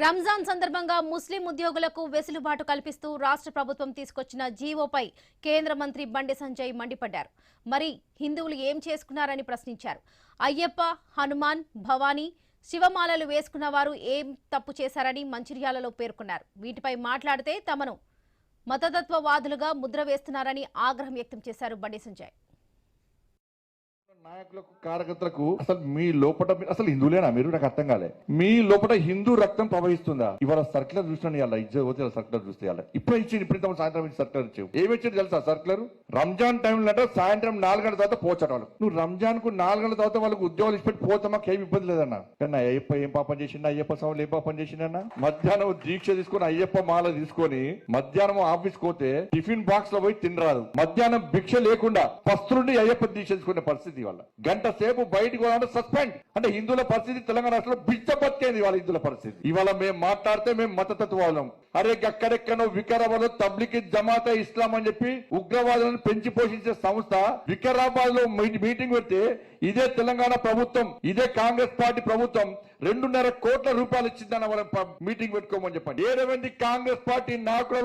రంజాన్ సందర్భంగా ముస్లిం ఉద్యోగులకు వెసులుబాటు కల్పిస్తూ రాష్ట్ర ప్రభుత్వం తీసుకొచ్చిన జీవోపై కేంద్ర మంత్రి బండి సంజయ్ మండిపడ్డారు. మరి హిందువులు ఏం చేసుకున్నారని ప్రశ్నించారు. అయ్యప్ప హనుమాన్ భవానీ శివమాలలు వేసుకున్న వారు ఏం తప్పు చేశారని మంచిర్యాలలో పేర్కొన్నారు. వీటిపై మాట్లాడితే తమను మతతత్వవాదులుగా ముద్ర వేస్తున్నారని ఆగ్రహం వ్యక్తం చేశారు బండి సంజయ్. నాయకులకు కార్యకర్తలకు అసలు మీ లోపల అసలు హిందువులేనా మీరు? నాకు అర్థం కాలే. మీ లోపల హిందూ రక్తం ప్రవహిస్తుందా? ఇవాళ సర్కులర్ చూసిన ఇవాళ ఇజ్జత్ పోతే సర్కులర్ చూస్తే ఇవాళ. ఇప్పుడు ఇచ్చింది ఇప్పుడు సాయంత్రం ఇచ్చి సర్కులర్ ఇచ్చావు. ఏమి తెలుసా సర్కులర్ రంజాన్ టైంలో అంటే సాయంత్రం నాలుగు గంటల తర్వాత పోచట వాళ్ళు. నువ్వు రంజాన్కు నాలుగు గంటల తర్వాత వాళ్ళకి ఉద్యోగాలు ఇచ్చిపెట్టి పోతే మాకు ఏమి ఇబ్బంది లేదన్న. కానీ అయ్యప్ప ఏం పాపం చేసిండ? అయ్యప్ప స్వాములు ఏం పాపం చేసిండన్న? మధ్యాహ్నం దీక్ష తీసుకొని అయ్యప్ప మాల తీసుకొని మధ్యాహ్నం ఆఫీస్ పోతే టిఫిన్ బాక్స్లో పోయి తినరాదు. మధ్యాహ్నం భిక్ష లేకుండా పస్తులుండి అయ్యప్ప దీక్ష తీసుకునే పరిస్థితి వాళ్ళ గంట సేపు బయటకు పోవాలంటే సస్పెండ్. అంటే హిందువుల పరిస్థితి తెలంగాణ రాష్ట్రంలో బిచ్చ బతికేది వాళ్ళ హిందువుల పరిస్థితి. ఇవాళ మేము మాట్లాడితే మేము మతతత్వాలం. అరే ఎక్కడెక్కడో వికారాబాద్లో తబ్లికి జమాత ఇస్లాం అని చెప్పి ఉగ్రవాదులను పెంచి పోషించే సంస్థ వికారాబాద్లో మీటింగ్ పెడితే ఇదే తెలంగాణ ప్రభుత్వం ఇదే కాంగ్రెస్ పార్టీ ప్రభుత్వం రెండున్నర కోట్ల రూపాయలు ఇచ్చిందని వాళ్ళ మీటింగ్ పెట్టుకోమని చెప్పండి. ఏడవంది కాంగ్రెస్ పార్టీ నాయకుల